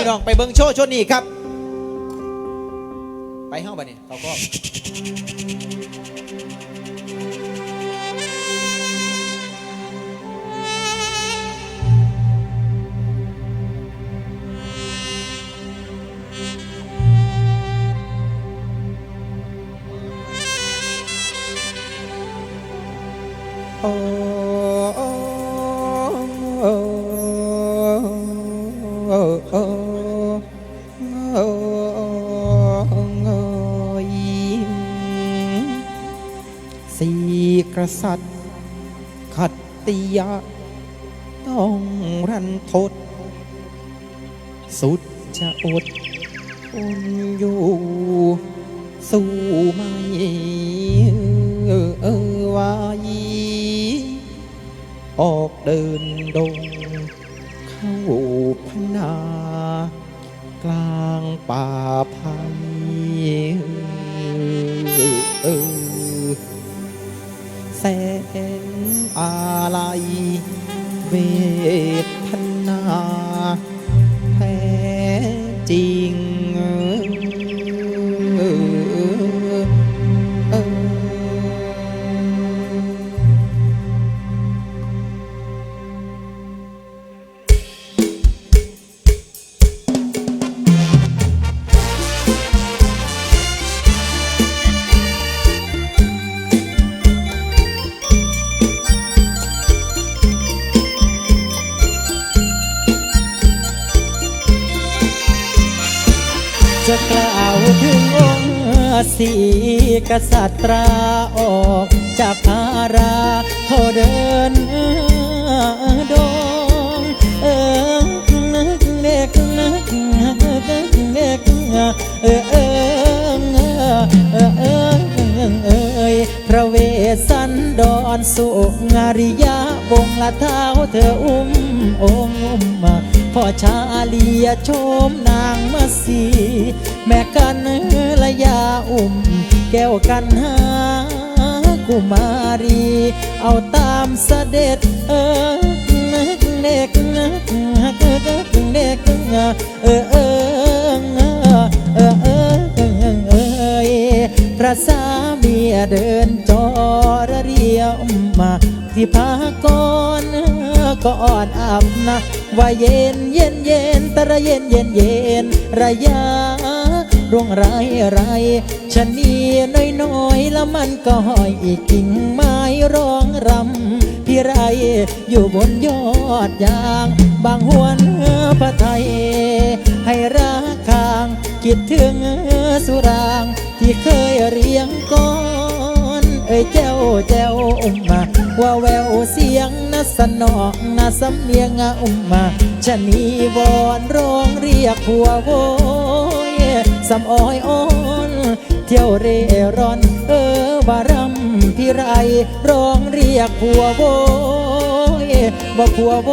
พี่น้องไปเบิ้งโชว์ชว์นี้ครับ ไปห้องไปเนี่เขาก็โอ้ ษัตริย์ ขัตติยะ ต้องรันทด สุดจะอดทนอยู่ สู้ไม่เออเออไหวออกเดินดง เข้าพนา กลางป่าไผ่เออ แสงอะไรเวทนาแท้จริงาถึงองค์สีกษัตราออกจากภาราเขาเดินดงเออนึกเด็กนึกเด็กเออเออเออเออเอยพระเวสสันดรสุงาริยะวงละเท้าเธออุ้มองค์อุ้มมา พ่อชาลียชมนางมาสีแม่กันละยาอุ่ม แก้วกันหากุมารี เอาตามเสด็จเออเด็กเด็กเด็กเออเออเออเออเออพระสามี เดินจอระเรียวมาที่พากรก็อ่อนอับนะ ว่าเย็นเย็นเย็นตะระเย็นเย็นเย็นระยะร่วงไรไรชะนีน้อยน้อยแล้วมันก็ห้อยอีกกิ่งไม้ร้องรำพี่ไรอยู่บนยอดยาง บางหวนพระไทย ให้รักคางคิดถึงสุราง ที่เคยเรียงก่อน เอ้ยแจ้วแจ้วอุ้มมา ว่าแววเสียงนะสนอกนะสำเนียงอะอุ้มมาชะนีวอนร้องเรียกผัวโวยสำอ้อยอ่อนเที่ยวเร่ร่อน เออวารำพี่ไรร้องเรียกผัวโวยว่าผัวโว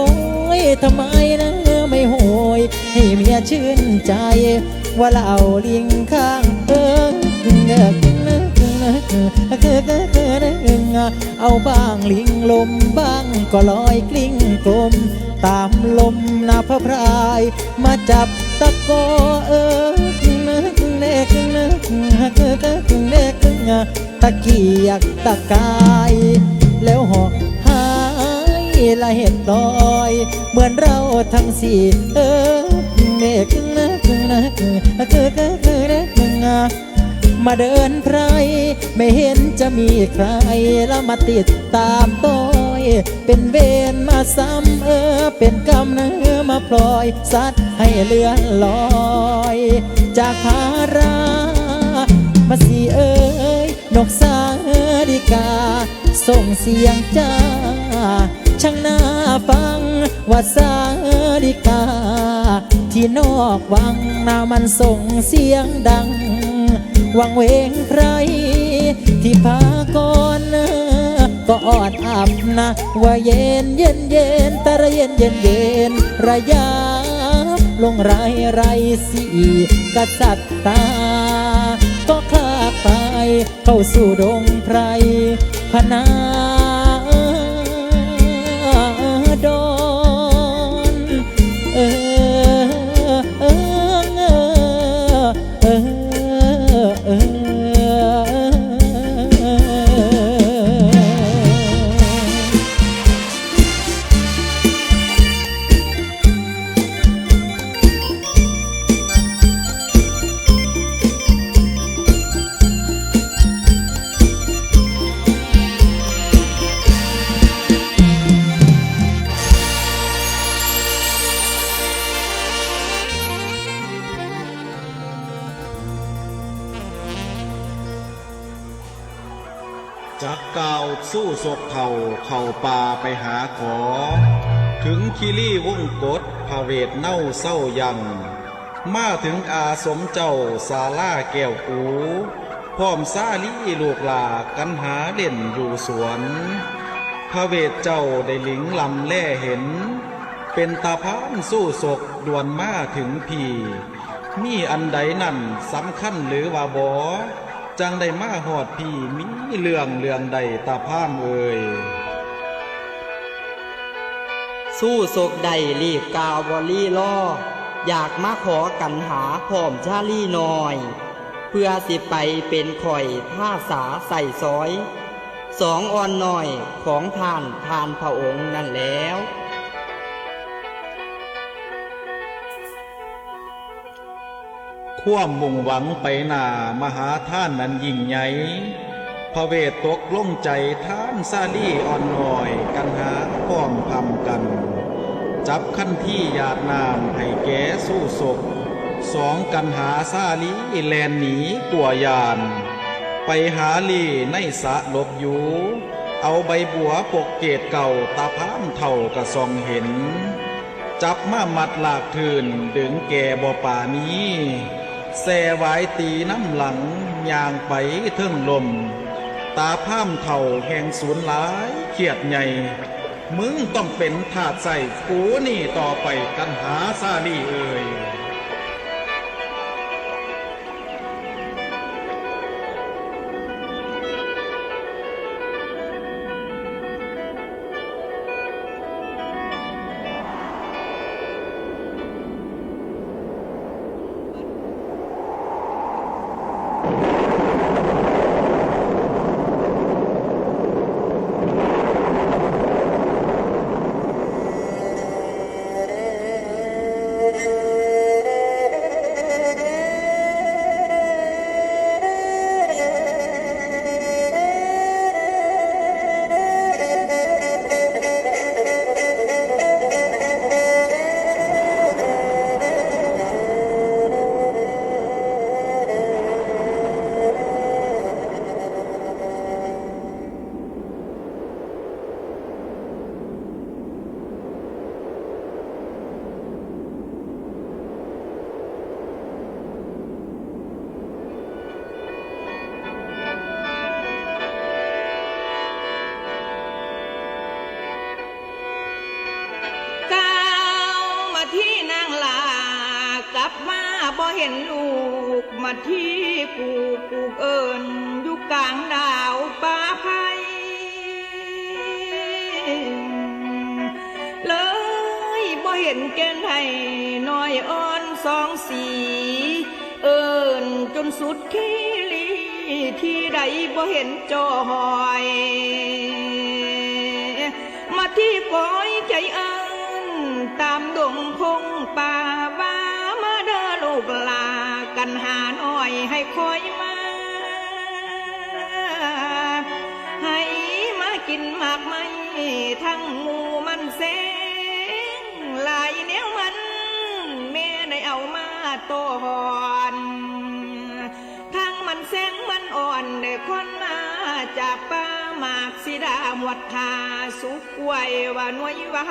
ยทำไมนะไม่โหยให้เมียชื่นใจว่าเราลิงข้างเออเงือก เอาบ้างลิงลมบ้างก็ลอยกลิ้งกลม ตามลมนาพระพราย มาจับตะกอเออเนกเนกเนกเนกเนกตะเกียกตะกาย แล้วหอกหายละเห็ดลอย เหมือนเราทั้งสี่เออเนกเนกเนกเนกเนก มาเดินไพรไม่เห็นจะมีใคร แล้วมาติดตามต้อย เป็นเวรมาซ้ำเออ เป็นกรรมเนื้อมาปล่อยสัตว์ให้เลือนลอย จากภารามาสีเอ้ยนกสาดิกา ส่งเสียงจ้า ช่างน่าฟังว่าสาดิกา ที่นอกวังนามันส่งเสียงดัง วังเวงใคร ที่พากรก็อ่อนอับนะ ว่าเย็นเย็นเย็นตะระเย็นเย็นเย็นระยะลงไรไรสีกษัตริย์ตา ก็คลาดไปเข้าสู่ดงไพรพนา จักกาวสู้ศกเท่าเข่าป่าไปหาขอ ถึงคิรี่วงกฏพาเวทเน่าเศร้ายัง มาถึงอาสมเจ้าสาลาแก้วอูพร้อมซาลี่ลูกหลากันหาเล่นอยู่สวนพระเวทเจ้าได้หลิงลำแล่เห็น เป็นตาพานสู้ศกดวนมาถึงพีมีอันใดนั่นสำคัญหรือว่าบอ จังได้มาหอดพี่มีเรื่องเรื่องใดตาพานเอ่ยสู้โศกใดรีบกาวอลี่ล่อ อยากมาขอกันหาพร้อมชาลี่น้อย เพื่อสิไปเป็นข่อยผ้าสาใส่ซอย สองอ่อนหน่อยของท่านทานพระองค์นั่นแล้ว ความมุ่งหวังไปหนามหาท่านนั้นยิ่งใหญ่พระเวทตกลงใจท่านซาลี่อ่อนน้อยกันหาพ้อมพำกัน จับขั้นที่หยาดน้ำให้แก่สู้ศกสองกันหาซาลีแลนหนีกลัวยาน ไปหาลีในสะหลบอยู่ เอาใบบัวปกเกตเก่าตาพามเท่ากระซองเห็น จับมามัดหลากทืนดึงแก่บ่ป่านี้ แส่ายตีน้ำหลังยางไปเทิงลม ตาพามเท่าแห่งสูนหลายเขียดใหญ่ มึงต้องเป็นถาดใส่กูนี่ต่อไปกันหาซาลีเอ่ย ป่าว่ามาเด้อลูกลากันหาหน่อยให้คอยมา ให้มากินหมากไม้ทั้งหมูมันแสงลายแนวมัน แม่ได้เอามาตอนทั้งมันแสงมันอ่อนได้คนมาจากป่าหมากสีดาหมวดทาสุกไว้ว่าหน่วยหวา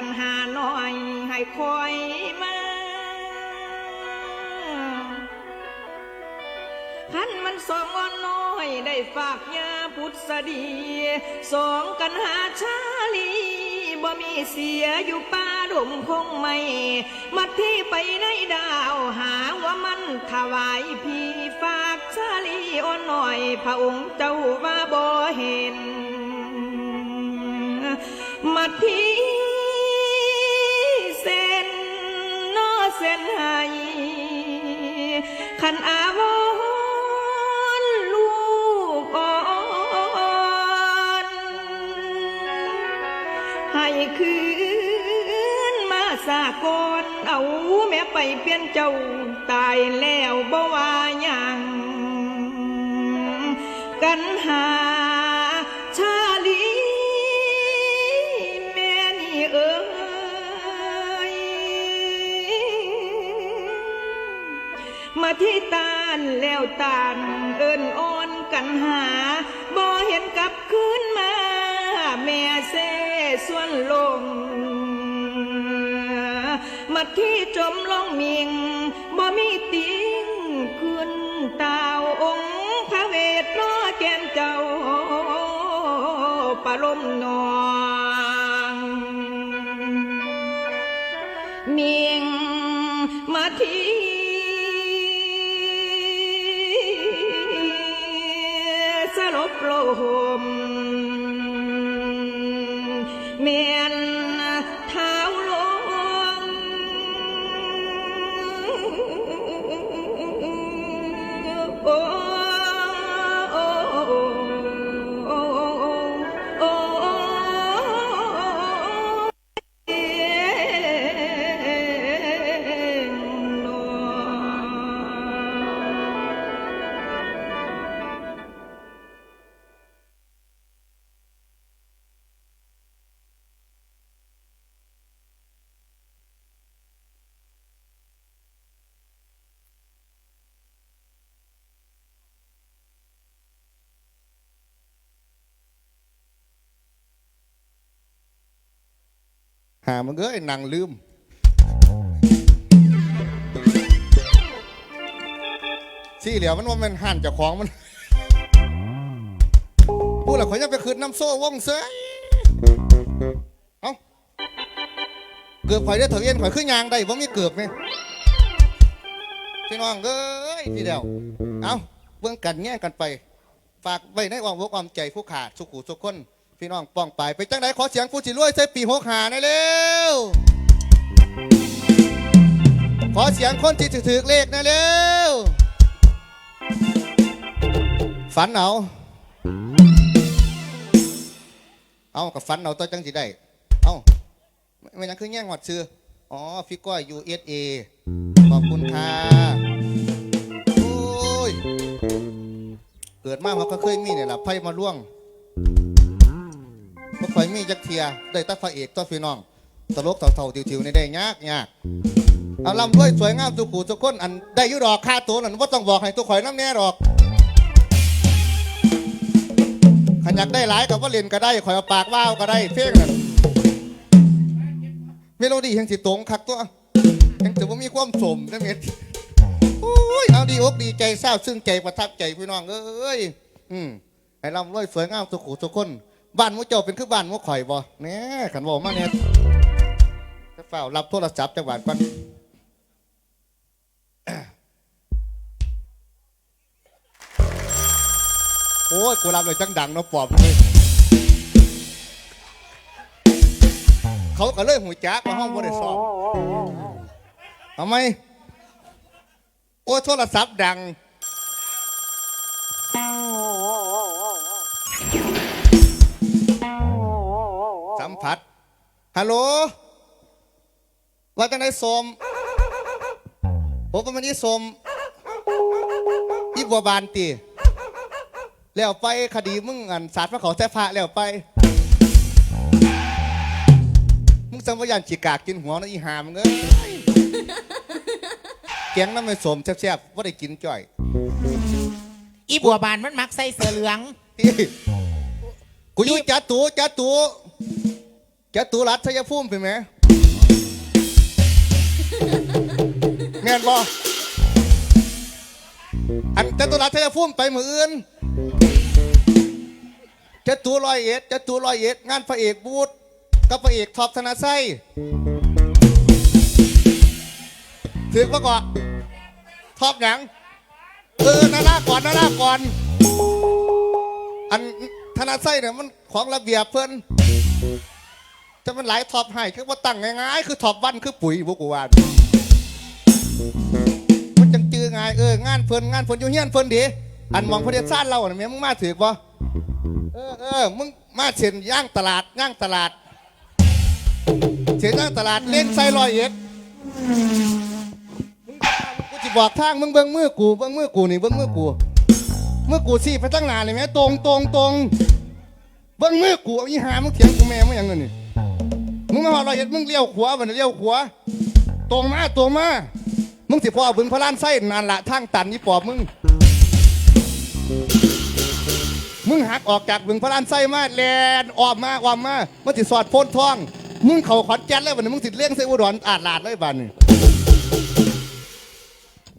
กันหาหน่อยให้คอยมาขันมันสองอ่อนน้อยได้ฝากยาพุทธดีสองกันหาชาลีบ่มีเสียอยู่ป่าดมคงไม่มัดที่ไปในดาวหาว่ามันถวายพี่ฝากชาลีอ่อนหน่อย พระองค์เจ้าว่าบ่เห็นมัดที่ ไปเปลี่ยนเจ้าตายแล้วบ่ว่าหยังกันหาชาลีแม่นี่เอ้ยมาที่ตาลแล้วตาลเอิ้นอ่อนกันหาบ่เห็นกลับคืนมา แม่เสส่วนลง มาที่จมลงมิง หามันเอ้ยนางลืม สี่เหลียวมันว่ามันหันเจากของมันพูดแล้วข่อยยังไปคืนน้ำโซ่ว่องเสยเอ้าเกือบข่อยได้เถอะเย็นข่อยขึ้นยางได้บ่มีเกือบไหมพี่น้องเอ้ยทีเดียวเอาเบิ่งกันแง่กันไป ฝากไว้ในอ้อมอกอ้อมใจผู้ขาดสุขุสุขคน พี่น้องป้องไปไปจังไดขอเสียงผู้สิรวยใส่ปีหกหาในเร็วขอเสียงคนที่ถือเลขหนเร็วฝันเอาเอากับฝันเอาตัวจังสิได้เอาไม่นั่นคือแง่งหวัดซื้ออ๋อฟิกก้อย USA ขอบคุณค่ะโอ้ยเกิดมาเขาก็เคยมีเนี่ยแหละไพ่มาล่วง บ่ค่อยมีจักเทียได้แตัพระเอกตัวพี่น้อง ตลกเท่าๆทิวๆในได้ยากยากเอาลำด้วยสวยงามทุขู่ทุกคนอันได้อยุดอกค่าตัวนั่นว่าต้องบอกให้ตัวข่อยน้ำแน่หรอกขันอยากได้หลายกับว่าเล่นก็ได้ข่อยเอาปากว่าวก็ได้เพ่งนั่นเมโลดี้ยังสิตรงคักตัวยังถือว่ามีความสมนะเม็ดโอ้ยเอาดีอกดีใจเศร้าซึ้งใจประทับใจพี่น้องเอ้ยอืมให้ร่ำรวยสวยงามสุขุสุขคน บ้านมุเจ้าเป็นคือบ้านมุข่อยบ่เนี่ยขันบอกมาเนี่ยจะเฝ้ารับโทรศัพท์จังหวัดก่อนโอ้ยกูรับเลยจังดังเนาะปอบเลยเขาก็เลยหูจักมาห้องบริษัททำไมโอ้โทรศัพท์ดัง มผัส ฮัลโหล ว่าจังไดสมผมก็มันนี่สมอีบัวบานตีแล้วไปคดีมึงอันสาดพระเขาแท้พระแล้วไป มึงสังวายานจีกากกินหัวนะอีหามึงเอ้ยแกงน้ำไม่สมแซ่บๆว่าได้กินจ่อยอีบัวบานมันมักใส่เสื้อเหลืองที่กูอยู่จัตุจัตุ จตุรัฐชัยภูมิเป็นไหมแม่นบ่อันจตุรัฐชัยภูมิไปมืออื่นจตุร้อยเอ็ดจตุร้อยเอ็ดงานพระเอกบูธกับพระเอกท็อปธนาไส้ถึงมาก่อนท็อปหยังเออนาลาก่อนนาลาก่อน อันธนาไส้เนี่ยมันของระเบียบเพื่อน จะมันหลายท็อปให้คือว่าตั้งง่ายๆคือท็อปวันคือปุ๋ยบุกวานมันจังจือง่ายเอองานเพิ่นงานเพิ่นอยู่เฮียนเพิ่นดีอันมองพระเดชซ่านเราเนี่ยมึงมาถือบ่เออเออมึงมาเช่นย่างตลาดย่างตลาดเสียตั้งตลาดเล่นใส่ลอยเอ็ดกูจะบอกทางมึงเบิ้งมือกูเบิ้งมือกูนี่เบิ้งมือกูมือกูสิไปตั้งนานเลยไหมตรงตรงตรงเบิ้งมือกูเอาอีหามึงเถียงกูแม่มึงยังเงินนี่ มึงมาหอดลอยเอ็ดมึงเลี้ยวขวาบันเลี้ยวขวาตรงมาตรงมา มึงสิพ่อบึงพระล้านไส้นานละทางตันนี่ปอบมึง มึงหักออกจากบึงพระลานไส้มาแลนออกมาออกมามันติสอดโพ้นทอง มึงเขาขอนแก่นเลยบัดนี้มึงติเลี้ยงไส้อุดรอาดลาดเลยบัดนี้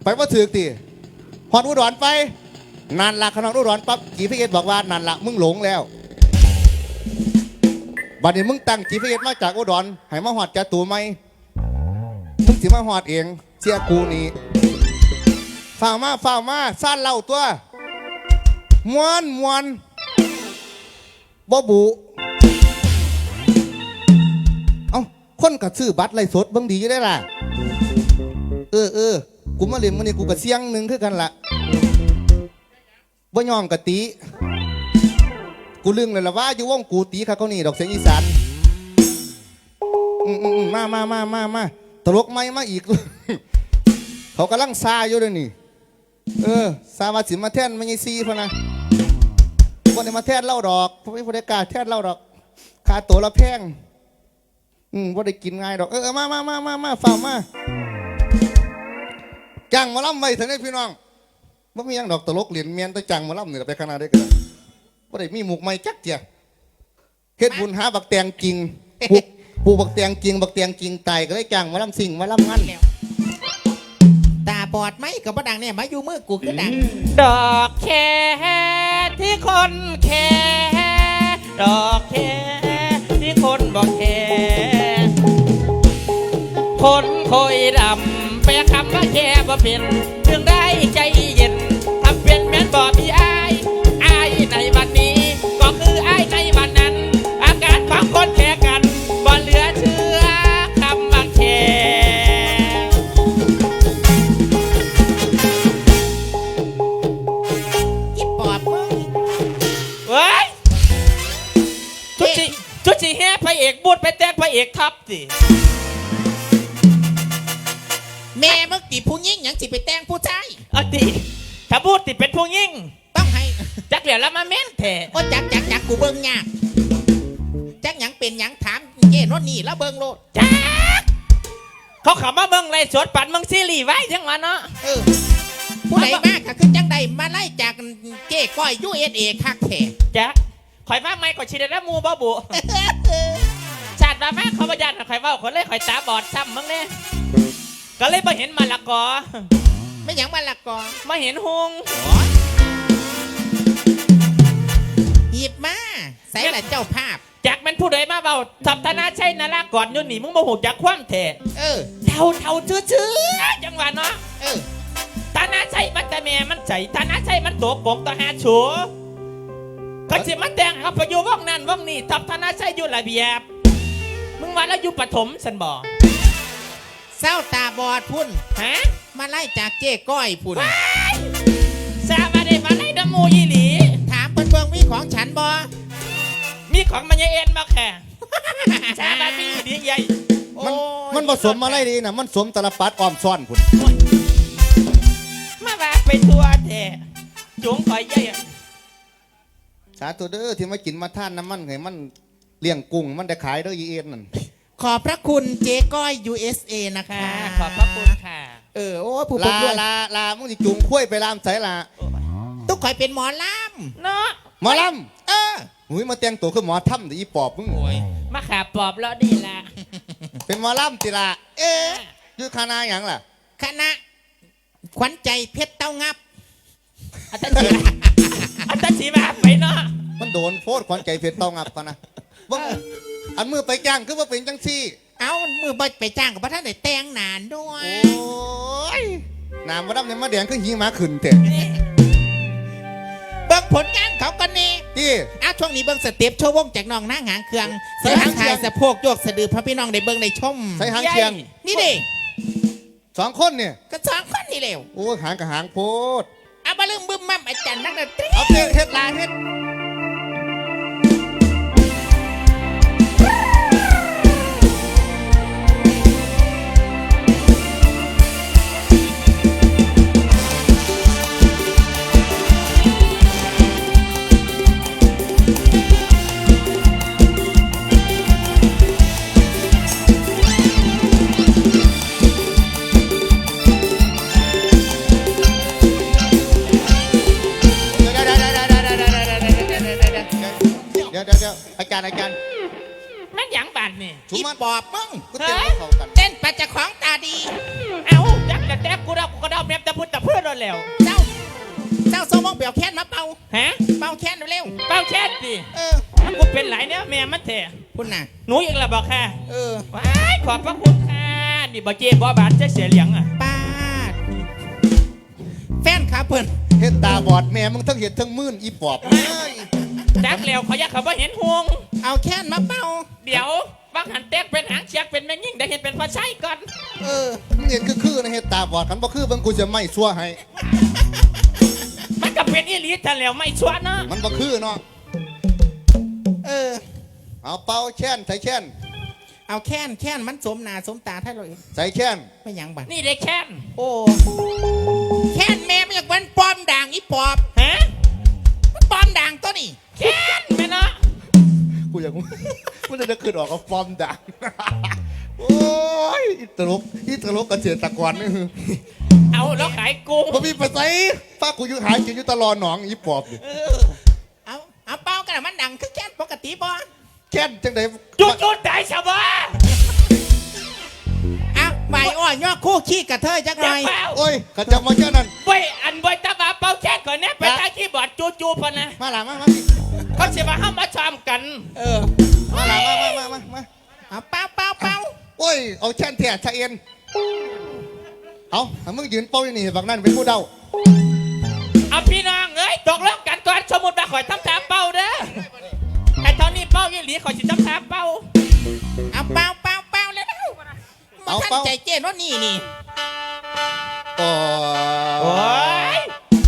ไปว่าถือตีหอดอุดรไปนานละขนองอุดรปั๊บจีพีเอสบอกว่านานละมึงหลงแล้ว บัดนี้มึงตั้งจีพีเอสมาจากอุดรให้มาหอดจาตูไหมมึงสิมาหอดเอง เสียกูนี่ฝ่ามาฝ่ามาซ่านเล่าตัวมวนมวนบ่บุเอ้าคนก็ซื้อบัตรไล่สดบิ่งดีอยู่ได้ล่ะ เออเออกูมาเล่นมื้อนี้กูก็เสียงหนึ่งคือกันละบ่ยอมกะตี กูลืมเลยละว่าอยู่วงกูตีค่ะเขานี่ดอกเสียงอีสานอืมอืมมามามามามาตลกไม่มาอีก เขากำลังซาอยู่เลยนี่ เออสาวาสิมาแท่นไม่ใช่ซีพะนะคนได้มาแท่นเล่าดอกพวกนี้พวกได้กล้าแท่นเล่าดอกค่าตัวละแพงอืมพวกได้กินง่ายดอกเออมามามามามาฝ่ามาจ้างมาล่ำไว้เถอะนี่พี่น้องว่ามีหยังดอกตลกเหรียญเมียนแตะจังมาล่ำเนี่ยไปขนาดได้กัน ว่าได้มีหมูกไม้จักเจียเฮ็ดบุญหาบักแตงจริงปลูกปลูกบักแตงจริง บักแตงจริงตายก็ได้จ้างหมาล่ำสิ่งหมาล่ำงั้นแล้วตาบอดไหมกับบ่ดังเนี่ยมาอยู่มือกูคือดัง ดอกแคที่คนแคดอกแคที่คนบอกแคคนคอยดำแปลคำว่าแคบ่เป็นจึงได้ใจเย็นทำเป็นแม่นบ่มีอา ชุดสีชุดสีแห่พระเอกบูดไปแตกพระเอกทับสิแม่มึงตีผู้หญิงหยังสิไปแต่งผู้ชายเอาติถ้าบูดติเป็นผู้ยิ่งต้องให้จักเหลียวแล้วมาเม้นแท้โอ้จักจักจักกูเบิ่งยากจักหยังเป็นหยังถามเจ้โนนนี่แล้วเบิ่งโลดจักเขาขับมาเบิ่งไรสดปันเมืองซีรีส์ไว้จังหวะเนาะเออผู้ใดมากก็คือจังใดมาไล่จากเจ้ก้อยยูเอสเอคักแท้จัก ข่อยมาไม่ข่อยชิไดแล้วมูบ่บุชาติมาแม่เขาประหยัดข่อยเว่าคนเลยข่อยตาบอดซ้ำมึงเนี่ยก็เลยมาเห็นมะละกอไม่หยังมาละกอมาเห็นหงหยิบมาใส่ละเจ้าภาพจักเป็นผู้ใดมาเบาสัพธนาใช่นาละก่อนอยุ่นนี่มึงมาหูจักความแท้เออเท่าเท่าเชื่อเชื่อจังหวะเนาะเออตาหนาใช่มันแต่แม่มันใจตาหนาใช่มันตัวกงต่อหาชัว ก็สิมาแต่งเขาไปอยู่ว่องนั่นว่องนี่ทับธนาใช่อยู่ระเบียบ มึงว่าแล้วอยู่ปฐมสันบอกเศร้าตาบอดพุ่น ฮะมาไล่จากเจ้ก้อยพุ่นซาบาเดมาไล่ดมูยีหลี ถามเพิ่นเบิ่งมีของฉันบ่มีของมันยายเอ็นมาแค่ซาบาดีดีใหญ่มันโอ้ยมันผสมมาได้ดีนะมันสมตลปัดออมซ่อนพุ่น มาบาไปทัวแท้จุงคอยใหญ่ สาธุเด้อที่มากินมาท่านน้ำมันให้มันเลี้ยงกุ้งมันได้ขายเด้ออีเอ็นนั่นขอบพระคุณเจ๊ก้อย USA นะคะค่ะขอบพระคุณค่ะ เออ โอ้ยผู้ปกลาครองลาลามึงสิจุงคุ้ยไปลามใส่ลาตุ๊กข่อยเป็นหมอลเนาะหมอลำเออำหุยมาแต่งตัวคือหมอถ้ำแต่อีปอบมึงมาขาปอบแล้วดีละเป็นหมอลำติละเอออยืดคณะหยังล่ะคณะขวัญใจเพชรเต้างับอาจารย์ สีอาสีมาไปเนาะมันโดนโฟดขวัญใจเพชรเตางับกันนะเบิ่งอันมือไปจ้างคือว่าเป็นจังซี่ เอามือบ่ไปจ้างกับพระท่านได้แต่งนานด้วย โอ้ยน้ำมาดำเนี่ยมาแดงคือหิมะขึ้นเถอะเบิ่งผลงานเขากันนี่ที่เอาช่วงนี้เบิ่งสเต็ปโชว์วงจากน้องหน้าหางเครื่องใส่เสียหางเครื่ทายงสะโพกโยกสะดือพระพี่น้องได้เบิ่งได้ชมใส่หางเชียง นี่ดิสองคนเนี่ยก็สองคนนี่เร็วโอ้หางกับหางโพด เอามาเรื่องบึ้มมั่มอาจารย์นักดนตรีเอาเพลงเฮ็ดลาเฮ็ด อบมึงก็เต้นให้เข้ากันเต้นปัจจของตาดี เอาจักกระแตกกูเรากูก็เดาเมียมตะพุดตะเพื่อนแล้วเจ้า เจ้าโซมองเปียวแค้นมาเป่าฮะเป่าแค้นเร็วเป้าแช่ดิๆเออมันกูเป็นหลายเนี่ยแม่มันแท้คุณน่ะ หนูอีกและบอกค่ะเออว้ายขอบพระคุณค่ะนี่บ่เจ็บบ่บาดจะเสียเหลียงอะป้าดแฟนขาเพิ่นเฮ็ดตาบอดแม่มึงทั้งเห็ดทั้งมื่นอีปอบเอ้ยจักแล้วเขาอยากเขาบ่เห็นหวงเอาแค้นมาเป่าเดี๋ยว บังหันแตกเป็นหางเชียกเป็นแม่ยิ่งได้เห็นเป็นพระชัยก่อนเออมึงเห็นคือคือนะเฮ็ดตาบอดกันบ่คือเบิ่งกูจะไม่ชั่วให้ มันก็เป็นอีหลีแต่แล้วไม่ชวนเนาะมันบ่คือเนาะเออ เอาเป่าแช่นใส่แช่นเอาแค้นแค้นมันสมหนาสมตาให้เราเองใส่แช่นไม่หยังบัดนี่ได้แค่นโอ้แค้นแม่ไม่อยากเป็นปอมด่างอีปอบฮะมันปอมด่างตัวนี้แค่นแม่เนาะ กูอยากกูจะได้ขึ้นออกกับฟอร์มดังโอ้ยอีตลกอีตลกเกษตรกรนี่เอาแล้วขายกุ้งบ่มีไปใส่ฟ้ากูอยู่หากินอยู่ตลอดหนองอีปอบนี่เอาเอาเป่ากันน่ะมันดังคือแค้นปกติบ่แค่นจังได๋จุดจุดตายชาวบ้านเอาใบอ้อยย่อคู่ขี้กระเทยจักหอน่ย่าอยเปล่าโอ้ยกระจำมาแค่นั้นไว้อันไว้ตาบาเป่าแค่นก่อนเนี่ยไปทางที่บอดจูจูพอนะมาหลังมามาเขาเสียมาห้ามมา ชามกัน เออ มาหลังมามามามามาเอาเป่าเป่าเป่าโอ้ย เอาแช่นเถี่ยชะเอ็นเอาถ้ามึงยืนเป้าอยู่นี่ฝั่งนั้นเป็นผู้เดาเอาพี่น้องเอ้ยตกลงกันก่อนสมุดมาข่อยทำตามเป้าเด้อไอ้เท่านี้เป้ายี่หลีข่อยสิทำตามเป้าเอาเป่าเป่าเป่าเลยนะมาท่านใจเจนว่านี่นี่โอ้โอ้ย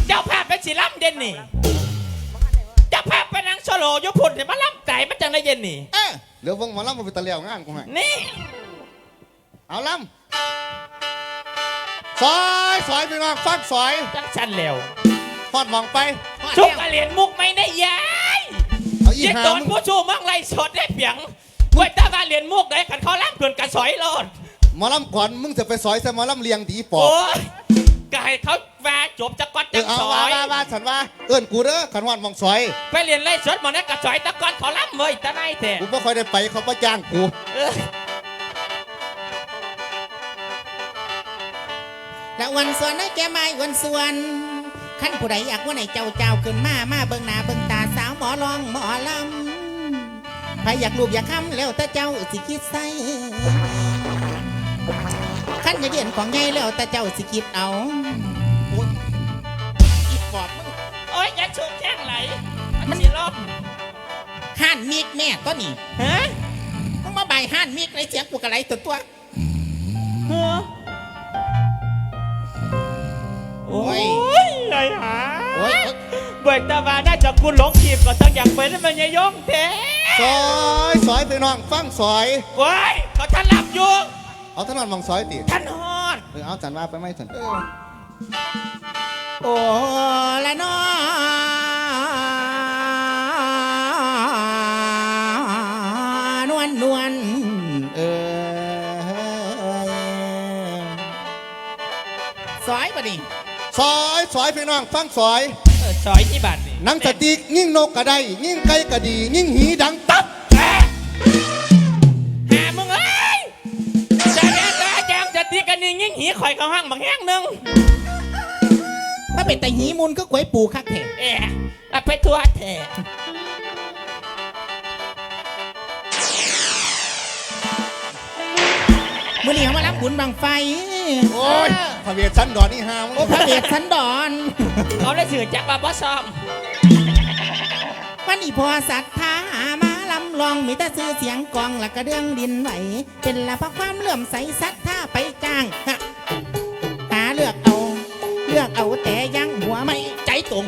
เจ้าภาพเป็นศิลป์เด่นนี่เจ้าภาพเป็นนางโซโลอยุพุนเนี่ยมาล่ำไก่มาจังได้เย็นนี่ เออเดี๋ยวเบิ่งหมาล่ำมาเป็นตะเลียวงานกูให้นี่เอาล่ำซอยซอยพี่น้องฟังซอยจังชันแล้วทอดหมองไปชุกกระเหรียญมุกไม่ได้ยายเอาอียิ่งหาโดนมึงผู้ชูมั่งไรสดได้เปียงไว้ตาบาเหรียญมุกได้ขันเขาล่ำเกินกระสอยโลดหมอลำก่อนมึงจะไปซอยใส่หมอลำเลียงดีปอบโอ้ย กายเขาแวาจบจะกอดเอจัองเอาสอว่ายว่าว่าฉันว่าเอื้อนกูเด้อขันวันหมองซอย ไปเรียนไล่สดหมอนะกระสอยตะกอนขอล่ำเว้ยตะไนแท้กูไม่ค่อยได้ไปเขาก็จ้างกู เออละวันส่วนนะแกไม้วันส่วนขั้นผู้ใดอยากว่าไหนเจ้าเจ้าขึ้นมามาเบิ่งหน้าเบิ่งตาสาวหมอลองหมอลำใครอยากรูปอยากคำแล้วแต่เจ้าสิคิดใส่ขั้ นอยากเห็นของใหญ่แล้วแต่เจ้าสิคิดเอาโอ๊ยอีปอบมึงโอ้ยอย่าชูแข้งไหล มันสิล่มห่านมีกแม่ก็นี่ฮะมึงมาใบายห่านมีกในเสียงกูกระไรตัวตัวฮะโอ้ยไรหาโอ้ยเบิกตาบาน่าจะกูหลงขีบก็ต้องอยากไปนั่นมันยายงแท้ซอยซอยพี่น้องฟังซอยโอ้ยเขาท่านหลับอยู่ เอาถนนหมองซอยติท่านฮอดเออเอาฉันว่าไปไหมฉันโอ้ละนอนวลนวลเออสอยปะนี่ซอยซอยพี่น้องฟังซอยเออซอยที่บัตรนี่หนังสติกยิ่งนกกระไดยิ่งไก่กระดียิ่งหีดังตับ ยิ่งหีข่อยเขาห้างบางแห้งหนึ่งถ้าเป็นแต่หีมุนก็กวยปูคักแท้เอ๊ะเอาไปทัวแท้มื่อนี้เขามารับบุญบังไฟ โอ้ยพระเวทสันดอนนี่ฮามโอ้พระเดชสันดอน เขาได้สื่อจากบาบอซอมวันนี้พอศรัทธาหามาลำลองมีแต่ซื้อเสียงกองและกระเดื่องดินไหว เป็นละเพราะความเลื่อมใสศรัทธาไป จ้างฮะหาเลือกเอา เลือกเอาแต่ยังหัวไม่ใจตรง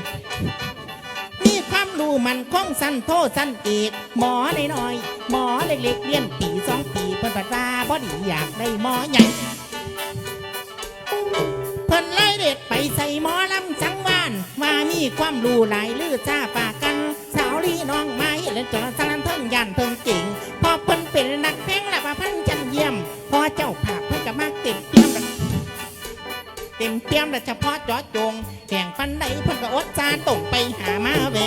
มีความรู้มันคงสั้นโทษสั้นเอกหมอน้อยๆหมอเล็กๆเรียนปีสองปีเพิ่นปัดว่าบ่ดีอยากได้หมอใหญ่เพิ่นไล่เด็ดไปใส่หมอลำสังวานว่ามีความรู้หลายลือจ้าปากกัน สาวลีน้องไม้เล่นจนสนันเพิ่งยันเพิ่งเก่งพอเพิ่นเป็นนักเพลงละประพันธ์จันเยี่ยมพอเจ้า ต็มเตี้ยมและเฉพาะจอจงแข่งฟันใดเพิ่นก็อดจานตกไปหามาแว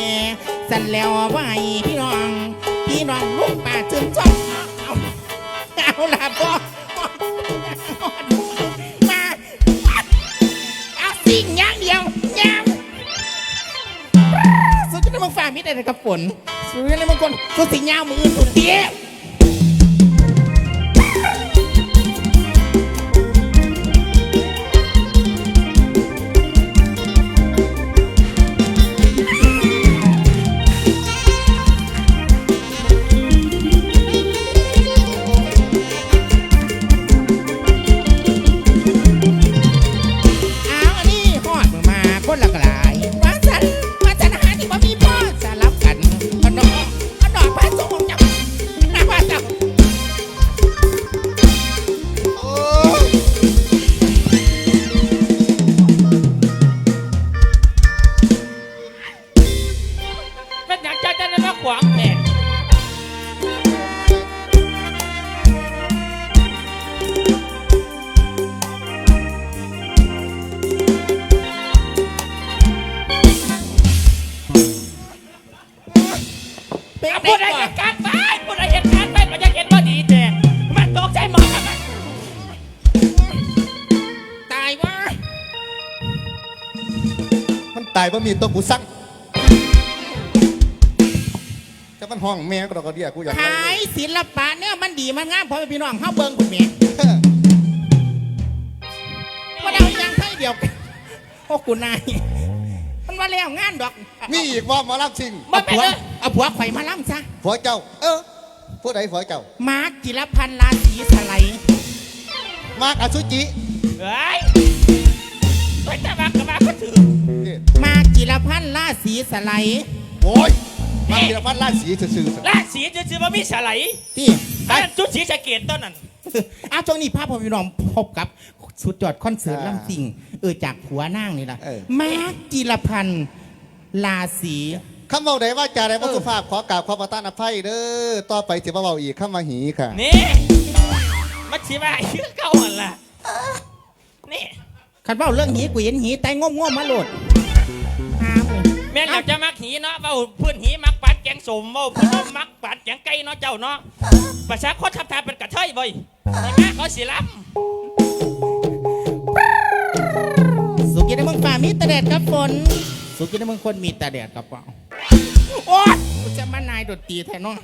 สันแล้วไหวพี่น้อง พี่น้องลูกป่าชื่นชมเอาเอาเอาละบ่มาเอาสิ่งอย่างเดียวย้มสุดที่มึงฟังมิด้เลยกับฝนสุดที่มึงคนสุดสิ่งยาวมือสุดเดีย จะมาขวางแผนเป็นอาพูดอะไรเหตุการณ์ไปพูดอะไรเหตุการณ์ไปมันจะเห็นว่าดีแต่มันตกใจหมดกันตายวะ มันตายเพราะมีตัวกูสั่ง มันห้องแม่ก็ดอกกระเดียกูอยากได้ขายศิลปะเนี่ยมันดีมันงามเพราะพี่น้องเข้าเบิ่งคุณแม่เออว่าเรายังให้เดียวกันโอ้กูนายมันว่าแล้วงานดอกมีอีกว่าหมารับชิงมัเอานเป็นผัวเลยเอาผัวไข่มาล่ำซะผัวเจ้า เออผู้ใดผัวเจ้า มาร์คจิรพันธ์ราศีสไลด์มากอสุจิเฮ้ยไปแต่มากระมาก็ถือนี่มาร์คจิรพันธ์ราศีสไลด์โอ้ย มาธีรพัฒน์ราชสีซื่อๆลาสีจะซื้อมามีสไลด์ที่ไปอันนั้นจุดสีสะเกตต้นนั้นเอาช่วงนี้ภาพพอพี่น้องพบกับสุดยอดคอนเสิร์ตลำสิงเออจากผัวนางนี่แหละมาร์คจิรพันธ์ราศีคำเบาใดว่าจาใดวัสุภาพขอกราบขอประทานอภัยเด้อต่อไปสิบ่เบาอีกคำมาหีค่ะ นี่มันชิมาชื่อเก่าหันละนี่คันเว่าเรื่องหีกูเห็นหีแต่ง่มง่มๆมาโหลดห้ามเลย แม่นอยากจะมักหีเนาะเว้าพื้นหีมักปัดแกงสมเว้าพื้นมักปัดแกงไก่เนาะเจ้าเนาะประชาชนทำทานเป็นกระเทยบ่อยนี่แม่เขาสิล้สุกินในเมืองป่ามีแต่แดดกับฝนสุกินในเมืองคนมีแต่แดดกับเปล่าโอ๊ยกูจะมานายดนตรีแทนเนาะ